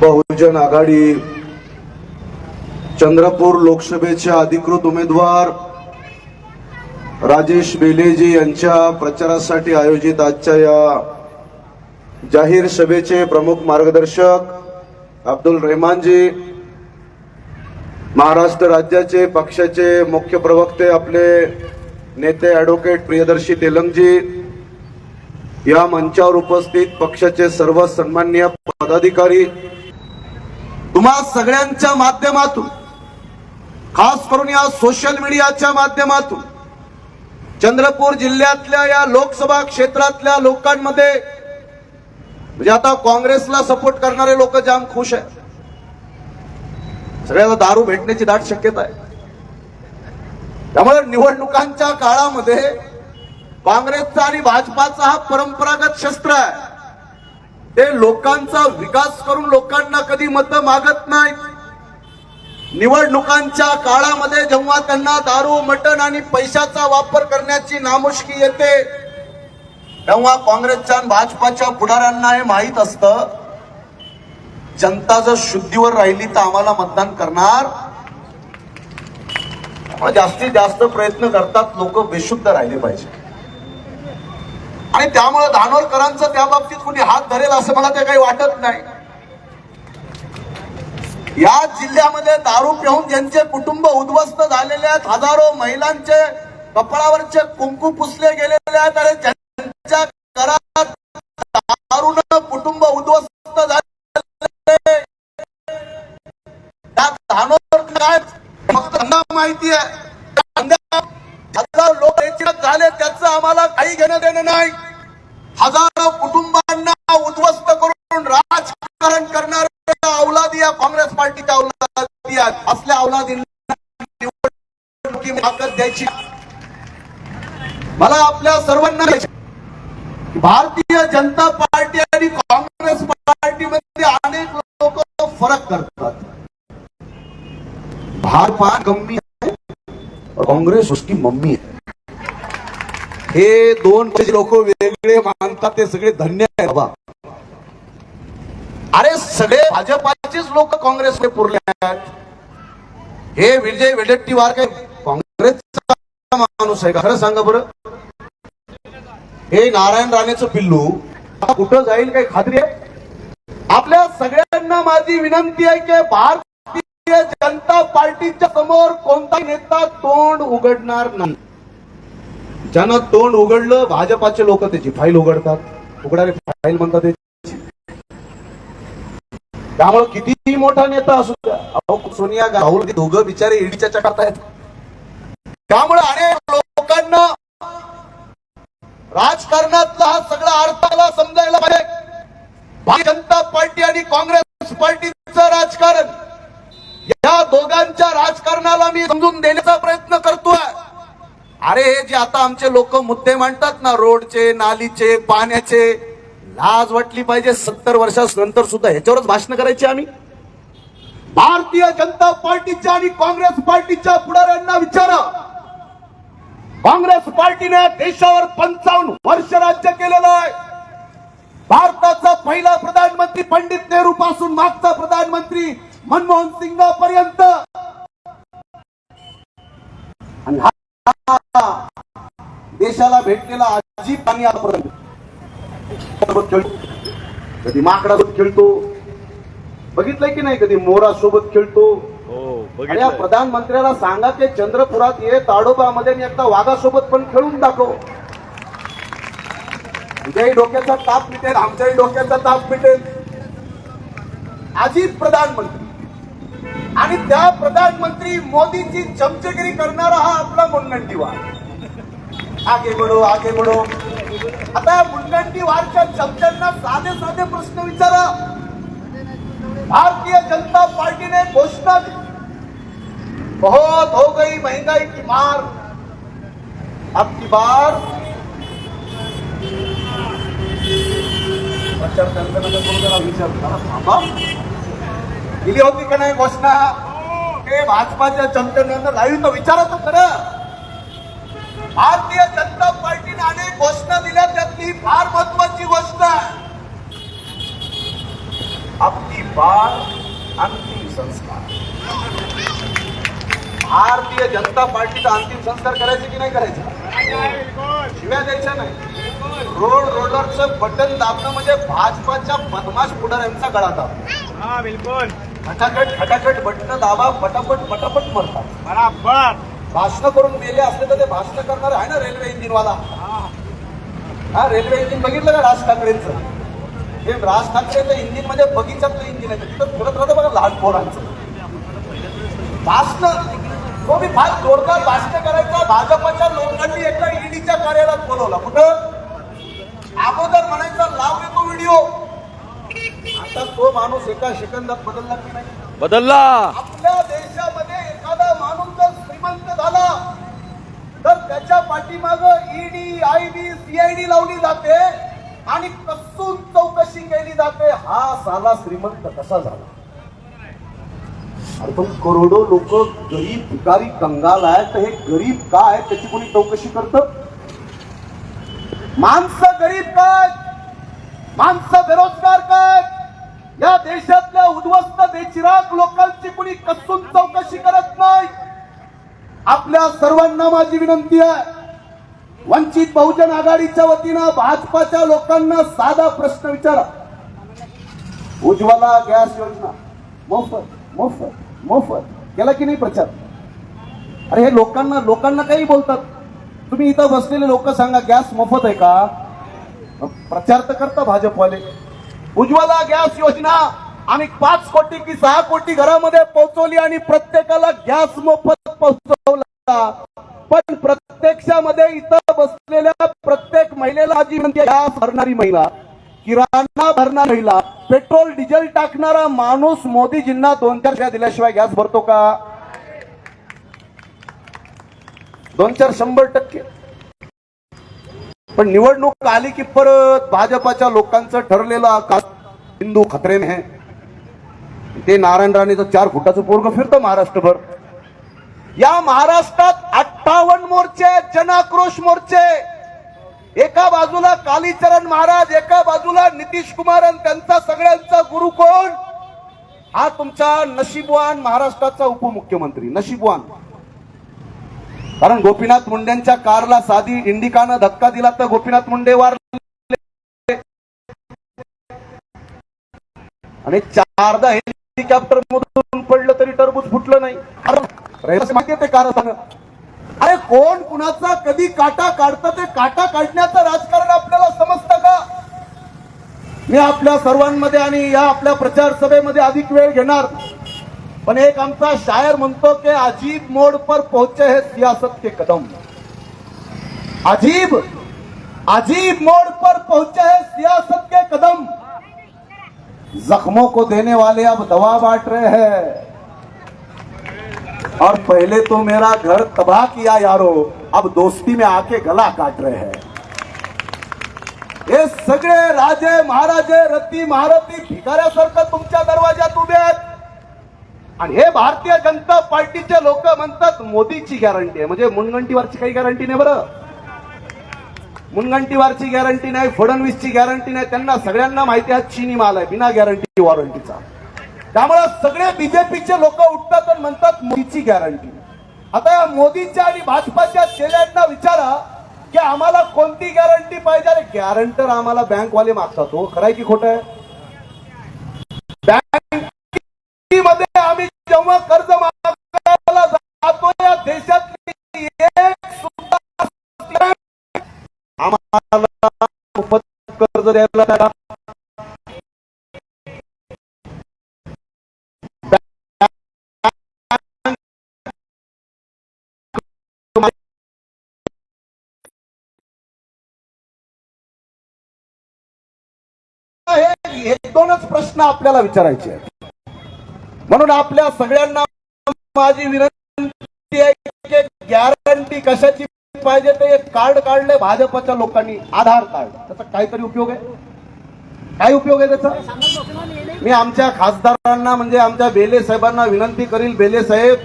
बहुजन आघाडी चंद्रपूर लोकसभेच्या अधिकृत उमेदवार राजेश बेलेजी यांच्या प्रचारासाठी आयोजित आजच्या या जाहीर सभेचे प्रमुख मार्गदर्शक अब्दुल रहमानजी महाराष्ट्र राज्याचे पक्षाचे मुख्य प्रवक्ते आपले नेते ॲडव्होकेट प्रियदर्शी तेलंगजी या मंचावर उपस्थित पक्षाचे सर्व सन्मान्य पदाधिकारी तुम्हा सगळ्यांच्या माध्यमातून खास करून या सोशल मीडियाच्या माध्यमातून चंद्रपूर जिल्ह्यातल्या या लोकसभा क्षेत्रातल्या लोकांमध्ये म्हणजे आता काँग्रेसला सपोर्ट करणारे लोक जाम खुश आहे सगळ्याला दारू भेटण्याची दाट शक्यता आहे. त्यामुळे निवडणुकांच्या काळामध्ये काँग्रेसचा आणि भाजपाचा हा परंपरागत शस्त्र आहे. ते लोकांचा विकास करून लोकांना कधी मत मागत नाहीत. निवडणुकांच्या काळामध्ये जेव्हा त्यांना दारू मटण आणि पैशाचा वापर करण्याची नामुष्की येते तेव्हा काँग्रेसच्या आणि भाजपाच्या पुढाऱ्यांना हे माहीत असतं जनता जर शुद्धीवर राहिली तर आम्हाला मतदान करणार. जास्तीत जास्त प्रयत्न करतात लोक बेशुद्ध राहिले पाहिजे. आणि त्यामुळे धानोरकरांचं त्या बाबतीत कुणी हात धरेल असं मला ते काही वाटत नाही. या जिल्ह्यामध्ये दारू पिऊन ज्यांचे कुटुंब उद्ध्वस्त झालेले आहेत हजारो महिलांचे कपाळावरचे कुंकू पुसले गेलेले आहेत आणि ज्यांच्या घरात दारून कुटुंब उद्ध्वस्त झाले त्या धानोर काय फक्त माहिती आहे धंद्या- हजार लोक एकत्रित झाले त्याचं आम्हाला काही घेणं देणं नाही हजारो कुटुंबांना उद्ध्वस्त करून राजकारण करणार अवलादी या काँग्रेस पार्टीच्या अवलादी असल्या अवलादींना निवडणुकी ताकद द्यायची. मला आपल्या सर्वांना भारतीय जनता पार्टी आणि काँग्रेस पार्टीमध्ये अनेक लोक फरक करतात. भाजपा कमी आहे काँग्रेस उसकी मम्मी आहे. हे दोन लोक वेगळे मानतात ते सगळे धन्य आहे बाबा. अरे सगळे भाजपाचेच लोक काँग्रेसने पुरले आहेत. हे विजय वेडेट्टीवार काय? काँग्रेसचा माणूस आहे का? खरं सांगा बरं. हे नारायण राणेचं पिल्लू कुठं जाईल काही खात्री आहे? आपल्या सगळ्यांना माझी विनंती आहे की भारतीय जनता पार्टीच्या समोर कोणता नेता तोंड उघडणार नाही. ज्यांना तोंड उघडलं भाजपाचे लोक त्याची फाईल उघडतात. उघडारे फाईल म्हणतात त्यामुळे कितीही मोठा नेता असू द्या अहो सोनिया राहुल दोघं बिचारे ईडीच्या चटात आहेत. त्यामुळे अनेक लोकांना राजकारणातला हा सगळा अर्थाला समजायला पाहिजे. भारतीय जनता पार्टी आणि काँग्रेस पार्टीचं राजकारण या दोघांच्या राजकारणाला मी समजून देण्याचा प्रयत्न करतोय. अरे हे जे आता आमचे लोक मुद्दे मांडतात ना रोडचे नालीचे पाण्याचे लाज वाटली पाहिजे सत्तर वर्षानंतर सुद्धा. ह्याच्यावरच भाषण करायची आम्ही. भारतीय जनता पार्टीच्या आणि काँग्रेस पार्टीच्या पुढाऱ्यांना विचारा. काँग्रेस पार्टीने देशावर पंचावन्न वर्ष राज्य केलेलं आहे. भारताचा पहिला प्रधानमंत्री पंडित नेहरू पासून मागचा प्रधानमंत्री मनमोहन सिंग पर्यंत देशाला भेटलेला अजीब पाणी आतापर्यंत कधी माकडासोबत खेळतो. बघितलंय की नाही कधी मोरा सोबत खेळतो? हो या प्रधानमंत्र्याला सांगा की चंद्रपुरात ये ताडोबामध्ये एकदा वाघासोबत पण खेळून दाखव. तुझ्याही डोक्याचा ताप मिटेल आमच्याही डोक्याचा ताप मिटेल. अजित प्रधानमंत्री. आणि त्या प्रधानमंत्री मोदीची चमचगिरी करणारा हा आपला मुनगंटीवार. आगे बढो आगे बढो। आता या मुनगंटीवारच्या चमच्यांना साधे साधे प्रश्न विचारा। भारतीय जनता पार्टी ने घोषणा दी बहुत हो गई महंगाई की मार। अब की बार। प्रचार करताना विचार करा, थांबा. दिली होती का नाही घोषणा? हे भाजपाच्या चमच्यानंतर लाईव्ह तर विचारा तर खरं. भारतीय जनता पार्टीने अनेक घोषणा दिल्या त्यातली फार महत्वाची गोष्ट आहे. आपली बाळ अंतिम संस्कार. भारतीय जनता पार्टीचा अंतिम संस्कार करायचे की नाही करायचे? शिव्या द्यायच्या नाही. रोड रोलरचं बटन दाबणं म्हणजे भाजपाच्या बदमाश पुढाऱ्यांचा गळा दाब हाँ बिल्कुल. खटाखट खटाखट बटन दाबा पटापट पटापट मरतात. बराबर. भाषण करून मेले असले तर ते भाषण करणार आहे ना रेल्वे इंजिनवाला? हा रेल्वे इंजिन बघितलं का राज ठाकरेंचं? हे राज ठाकरेचं इंजिन म्हणजे बगीच्यातलं इंजिन आहे. तिथं फिरत राहतं बघा लहान पोरांचं. भाषण तो मी फार जोरदार भाषण करायचा. भाजपच्या लोकांनी एका ईडीच्या कार्यालयात बोलवला. कुठं? अगोदर म्हणायचा लाव येतो व्हिडिओ. आता तो माणूस एका सेकंदात बदलला की नाही? बदलला. आपल्या देशामध्ये एखादा माणूस जर श्रीमंत तर त्याच्या पाठीमाग ईडी आय बी सीआयडी लावली जाते आणि कसून चौकशी केली जाते. हा साला श्रीमंत कसा झाला? अरे पण करोडो लोक गरीब भिकारी कंगाल आहेत तर हे गरीब का आहे त्याची कोणी चौकशी करत? माणसं गरीब काय माणसं बेरोजगार काय या देशातल्या उद्ध्वस्त बेचिराग लोकांची कुणी कसून चौकशी करत नाही? आपल्या सर्वांना माझी विनंती आहे. वंचित बहुजन आघाडीच्या वतीनं भाजपाच्या लोकांना साधा प्रश्न विचारा. उज्ज्वला गॅस योजना. मोफत मोफत मोफत. केला की नाही प्रचार? अरे हे लोकांना लोकांना काही बोलतात. तुम्ही इथं बसलेले लोक सांगा गॅस मोफत आहे का? प्रचार तर करता भाजपवाले. उज्ज्वला गॅस योजना. आम्ही पाच कोटी की सहा कोटी घरामध्ये पोहोचवली आणि प्रत्येकाला गॅस मोफत पोहोचवला. पण प्रत्यक्षामध्ये इथं बसलेल्या प्रत्येक महिलेला जी म्हणजे गॅस भरणारी महिला किराणा भरणारी महिला पेट्रोल डिझेल टाकणारा माणूस मोदीजींना दोन चार रुपया दिल्याशिवाय गॅस भरतो का? दोन चार शंभर टक्के. पण निवडणूक आली की परत भाजपाच्या लोकांचं ठरलेलं आकाश हिंदू खतरे में है ते नारायण राणेचं चार फुटाचं पोरग फिरतं महाराष्ट्रभर. या महाराष्ट्रात अठ्ठावन्न मोर्चे जनाक्रोश मोर्चे. एका बाजूला कालीचरण महाराज एका बाजूला नितीश कुमार आणि त्यांचा सगळ्यांचा गुरु कोण? हा तुमचा नशीबवान महाराष्ट्राचा उपमुख्यमंत्री नशीबवान. कारण गोपीनाथ मुंडेंच्या कारला साधी इंडिकानं धक्का दिला तर गोपीनाथ मुंडे वार आणि चारदा हेलिकॉप्टर मधून पडलं तरी टरबूज फुटलं नाही. अरे, माहिती ते कारण अरे कोण कुणाचा कधी काटा काढतं ते काटा काढण्याचं राजकारण आपल्याला समजतं का? मी आपल्या सर्वांमध्ये आणि या आपल्या प्रचार सभेमध्ये अधिक वेळ घेणार. पण एक आमचा शायर म्हणतो की अजीब मोड पर पोहोचे हे सियासत के कदम. अजीब अजीब मोड़ पर पोहोचे है सियासत के कदम. जख्मों को देने वाले अब दवा बांट रहे हैं। और पहले तो मेरा घर तबाह किया यारो अब दोस्ती में आके गला काट रहे हैं। हे सगळे राजे महाराजे रत्ती महारथी भिकाऱ्यासारखं तुमच्या दरवाज्यात उभे आहेत आणि हे भारतीय जनता पार्टीचे लोक म्हणतात मोदीची गॅरंटी आहे म्हणजे मुनगंटीवरची काही गॅरंटी नाही बरं। मुनगंटीवारची गॅरंटी नाही फडणवीसची गॅरंटी नाही. त्यांना सगळ्यांना माहिती आहे चीनी माल आहे बिना गॅरंटी वॉरंटीचा त्यामुळे सगळे बीजेपीचे लोक उठतात आणि म्हणतात मोदीची गॅरंटी आता या मोदीच्या आणि भाजपाच्या चेल्यांना विचारा की आम्हाला कोणती गॅरंटी पाहिजे अरे गॅरंटर आम्हाला बँकवाले मागतात. हो खराय की खोट आहे? बँकेमध्ये आम्ही जेव्हा कर्ज मागायला द्यायला त्याला हे दोनच प्रश्न आपल्याला विचारायचे आहेत. म्हणून आपल्या सगळ्यांना माझी विनंती आहे की गॅरंटी कशाची पाहिजे ते एक कार्ड काढले भाजपच्या लोकांनी आधार कार्ड. त्याचा काहीतरी उपयोग आहे? काय उपयोग आहे त्याचा? मी आमच्या खासदारांना म्हणजे आमच्या बेले साहेबांना विनंती करील बेले साहेब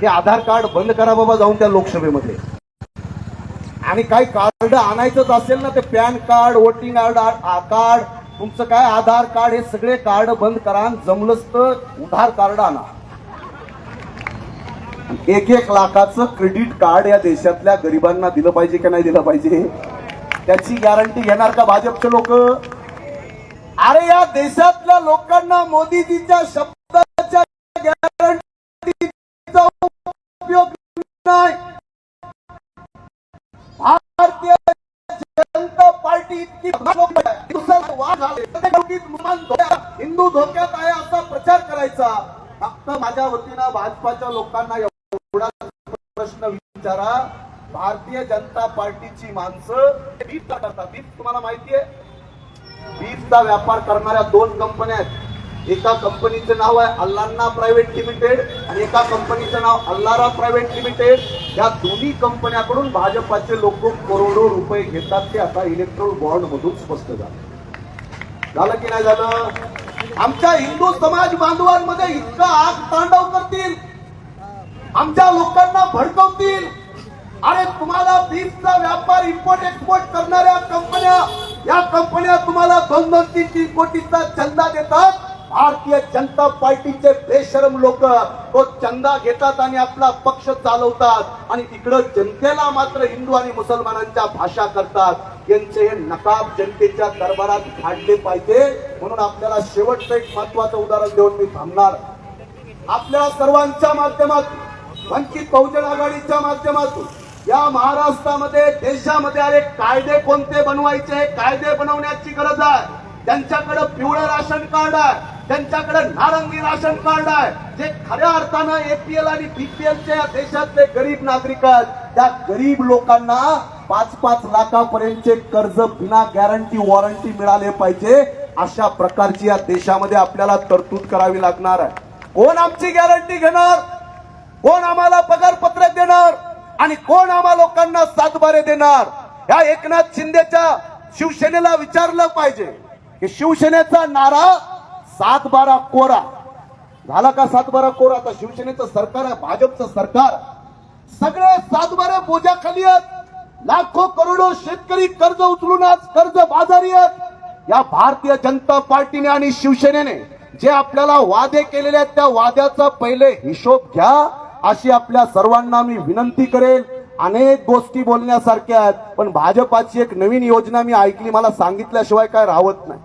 हे आधार कार्ड बंद करा बाबा जाऊन त्या लोकसभेमध्ये. आणि काही कार्ड आणायचंच असेल ना ते PAN card voting card card तुमचं काय आधार कार्ड हे सगळे कार्ड बंद करा जमलंच तर उधार कार्ड आणा. एक एक लाखाचं क्रेडिट कार्ड या देशातल्या गरिबांना दिलं पाहिजे की नाही दिलं पाहिजे? त्याची गॅरंटी घेणार का भाजपचे लोक? अरे या देशातल्या लोकांना मोदीजीच्या शब्दाच्या गॅरंटीचा उपयोग नाही. भारतीय जनता पार्टी इतकी दिवसात झाले. हिंदू धोक्यात आहे असा प्रचार करायचा. फक्त माझ्या वतीनं भाजपाच्या लोकांना प्रश्न विचारा. भारतीय जनता पार्टीची माणसं बीफचा करतात बीफ तुम्हाला माहिती आहे बीफचा व्यापार करणाऱ्या दोन कंपन्या आहेत. एका कंपनीचं नाव आहे अल्लान्ना प्रायव्हेट लिमिटेड आणि एका कंपनीचं नाव अल्लारा प्रायव्हेट लिमिटेड. या दोन्ही कंपन्याकडून भाजपाचे लोक करोडो रुपये घेतात ते आता इलेक्ट्रॉन बॉन्ड मधून स्पष्ट झालं. झालं की नाही झालं? आमच्या हिंदू समाज बांधवांमध्ये इतका आग तांडव करतील. आमच्या लोकांना भडकवतील. अरे तुम्हाला बीजचा व्यापार इम्पोर्ट एक्सपोर्ट करणाऱ्या कंपन्या या कंपन्या तुम्हाला दोन दोन तीन तीन कोटीचा चंदा देतात. भारतीय जनता पार्टीचे बेशरम लोक तो चंदा घेतात आणि आपला पक्ष चालवतात. आणि तिकडं जनतेला मात्र हिंदू आणि मुसलमानांच्या भाषा करतात. यांचे हे नकाब जनतेच्या दरबारात काढले पाहिजे. म्हणून आपल्याला शेवटचं एक महत्वाचं उदाहरण देऊन मी थांबणार. आपल्या सर्वांच्या माध्यमातून वंचित बहुजन आघाडीच्या माध्यमातून या महाराष्ट्रामध्ये देशामध्ये अरे कायदे कोणते बनवायचे कायदे बनवण्याची गरज आहे. त्यांच्याकडे पिवळं राशन कार्ड आहे. त्यांच्याकडे नारंगी राशन कार्ड आहे. जे खऱ्या अर्थानं एपीएल आणि बीपीएलच्या या देशातले गरीब नागरिक आहेत. त्या गरीब लोकांना पाच पाच लाखापर्यंतचे कर्ज बिना गॅरंटी वॉरंटी मिळाले पाहिजे. अशा प्रकारची या देशामध्ये आपल्याला तरतूद करावी लागणार आहे. कोण आमची गॅरंटी घेणार? कोण आम्हाला पगार पत्रक देणार आणि कोण आम्हा लोकांना सातबारे देणार? या एकनाथ शिंदेच्या शिवसेनेला विचारलं पाहिजे की शिवसेनेचा नारा सात बारा कोरा. झाला का सात बारा कोरा? आता शिवसेनेचं सरकार आहे भाजपचं सरकार. सगळे सातबारे बोजाखाली आहेत. लाखो करोडो शेतकरी कर्ज उचलून आज कर्ज बाजारी आहेत. या भारतीय जनता पार्टीने आणि शिवसेनेने जे आपल्याला वादे केलेले आहेत त्या वाद्याचा पहिले हिशोब घ्या. अशी आपल्या सर्वांना मी विनंती करेल. अनेक गोष्टी बोलण्यासारख्या आहेत पण भाजपाची एक नवीन योजना मी ऐकली मला सांगितल्याशिवाय काय राहत नाही.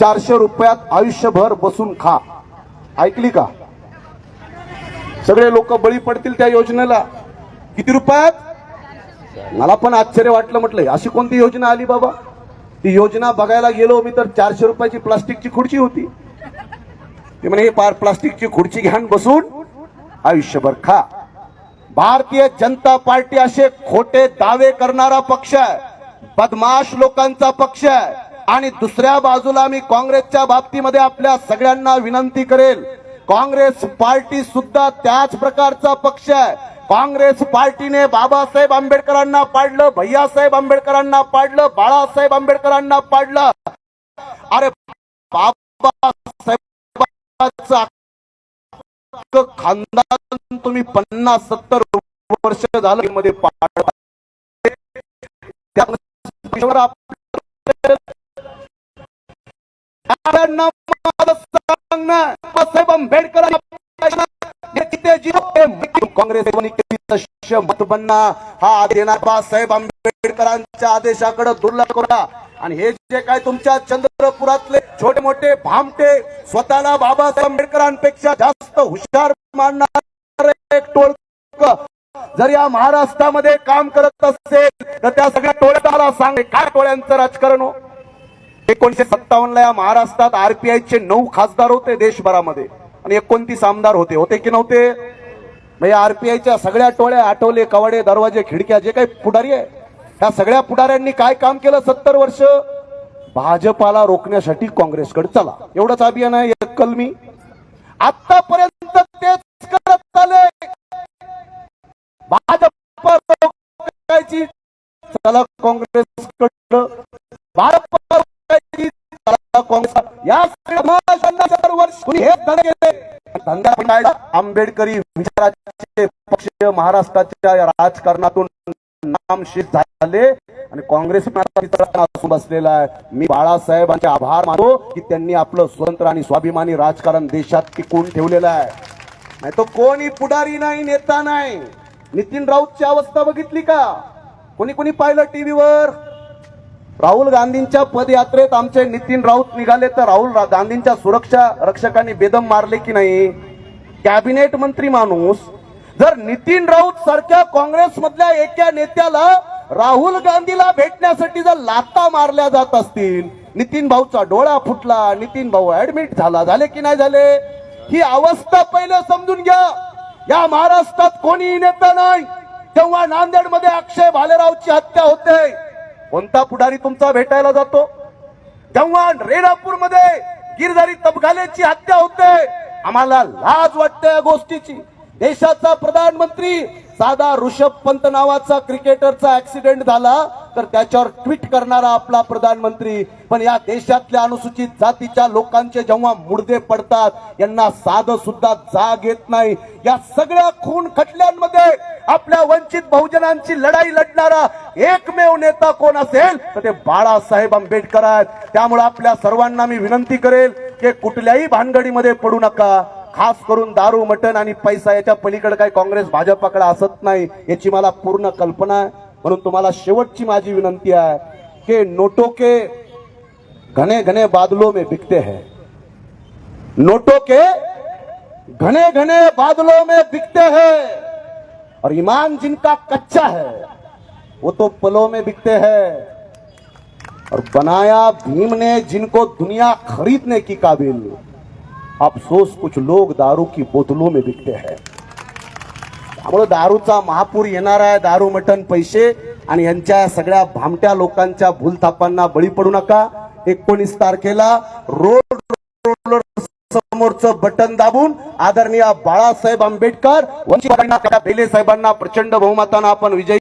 चारशे रुपयात आयुष्यभर बसून खा. ऐकली का? सगळे लोक बळी पडतील त्या योजनेला. किती रुपयात? मला पण आश्चर्य वाटलं म्हटलंय अशी कोणती योजना आली बाबा? ती योजना बघायला गेलो मी तर चारशे रुपयाची प्लास्टिकची खुर्ची होती. ते म्हणे हे पार प्लास्टिकची खुर्ची घ्यान बसून आयुष्यभर खा. भारतीय जनता पार्टी असे खोटे दावे करणारा पक्ष आहे. बदमाश लोकांचा पक्ष आहे. आणि दुसऱ्या बाजूला मी काँग्रेसच्या बाबतीमध्ये आपल्या सगळ्यांना विनंती करेल. काँग्रेस पार्टी सुद्धा त्याच प्रकारचा पक्ष आहे. काँग्रेस पार्टीने बाबासाहेब आंबेडकरांना पाडलं भैयासाहेब आंबेडकरांना पाडलं बाळासाहेब आंबेडकरांना पाडलं. अरे बाबासाहेब इतकं खानदान तुम्ही पन्नास सत्तर वर्ष झालं मध्ये पाडलं. आंबेडकर काँग्रेस मत बनना हा देणार बाबासाहेब आंबेडकरांच्या आदेशाकडे दुर्लक्ष करा आणि हे जे काय तुमच्या चंद्र चंद्रपुरातले छोटे मोठे भामटे स्वतःला बाबासाहेब आंबेडकरांपेक्षा जास्त हुशार मानणार एक टोळक. जर या महाराष्ट्रामध्ये काम करत असेल तर त्या सगळ्या टोळ्याला सांग काय टोळ्यांचं राजकारण हो? एकोणीशे सत्तावन्नला या महाराष्ट्रात आरपीआयचे नऊ खासदार होते देशभरामध्ये आणि एकोणतीस आमदार होते. होते की नव्हते? म्हणजे आरपीआयच्या सगळ्या टोळ्या आठवले कवाडे दरवाजे खिडक्या जे काही पुढारी आहे ह्या सगळ्या पुढाऱ्यांनी काय काम केलं सत्तर वर्ष? भाजपाला रोखण्यासाठी काँग्रेसकडे चला. एवढंच अभियान आहे एक कलमी आतापर्यंत तेच करत आले भाजप रोखायची चला काँग्रेसकडं. भाजप रोखायची चला काँग्रेस. या वर्ष कुणी हे धंदे धंदा आंबेडकरी विचाराचे पक्ष महाराष्ट्राच्या या राजकारणातून नामशेष झाले. आणि काँग्रेस पण असून बसलेला आहे. मी बाळासाहेबांचे आभार मानतो की त्यांनी आपलं स्वतंत्र आणि स्वाभिमानी राजकारण देशात टिकून ठेवलेलं आहे. नाही तो कोणी पुढारी नाही नेता नाही. नितीन राऊतची अवस्था बघितली का? कोणी कोणी पाहिलं टीव्हीवर? राहुल गांधींच्या पदयात्रेत आमचे नितीन राऊत निघाले तर राहुल गांधींच्या सुरक्षा रक्षकांनी बेदम मारले की नाही? कॅबिनेट मंत्री माणूस जर नितीन राऊत सारख्या काँग्रेसमधल्या एका नेत्याला राहुल गांधीला भेटण्यासाठी जर लाता मारल्या जात असतील नितीन भाऊचा डोळा फुटला नितीन भाऊ ऍडमिट झाला झाले की नाही झाले? ही अवस्था पहिले समजून घ्या. या महाराष्ट्रात कोणीही नेता नाही. तेव्हा नांदेडमध्ये अक्षय भालेरावची हत्या होते कोणता पुढारी तुमचा भेटायला जातो? तेव्हा रेणापूरमध्ये गिरधारी तबगालेची हत्या होते आम्हाला लाज वाटते या गोष्टीची. देशाचा प्रधानमंत्री साधा ऋषभ पंत नावाचा क्रिकेटरचा ऍक्सिडेंट झाला तर त्याच्यावर ट्विट करणारा आपला प्रधानमंत्री. पण या देशातल्या अनुसूचित जातीच्या लोकांचे जेव्हा मुडदे पडतात यांना साधं सुद्धा जाग येत नाही. या सगळ्या खून खटल्यांमध्ये आपल्या वंचित बहुजनांची लढाई लढणारा एकमेव नेता कोण असेल तर ते बाळासाहेब आंबेडकर आहेत. त्यामुळे आपल्या सर्वांना मी विनंती करेल की कुठल्याही भानगडीमध्ये पडू नका. खास करून दारू मटण आणि पैसा याच्या पलीकडे काही काँग्रेस भाजपाकडे असत नाही याची मला पूर्ण कल्पना आहे. म्हणून तुम्हाला शेवटची माझी विनंती आहे की नोटो के घने घने बादलों में बिकते हैं. नोटों के घने घने बादलों में बिकते हैं. और ईमान जिनका कच्चा है वो तो पलों में बिकते हैं. और बनाया भीम ने जिनको दुनिया खरीदने की काबिल अफसोस कुछ लोग दारू की बोतलों में बिकते हैं। त्यामुळे दारूचा महापूर येणार आहे दारू मटण पैसे आणि यांच्या सगळ्या भामट्या लोकांच्या भूलथापांना बळी पडू नका. एकोणीस तारखेला रोड रोलर समोरचं बटन दाबून आदरणीय बाळासाहेब आंबेडकर वंचित बेले साहेबांना प्रचंड बहुमतानं आपण विजयी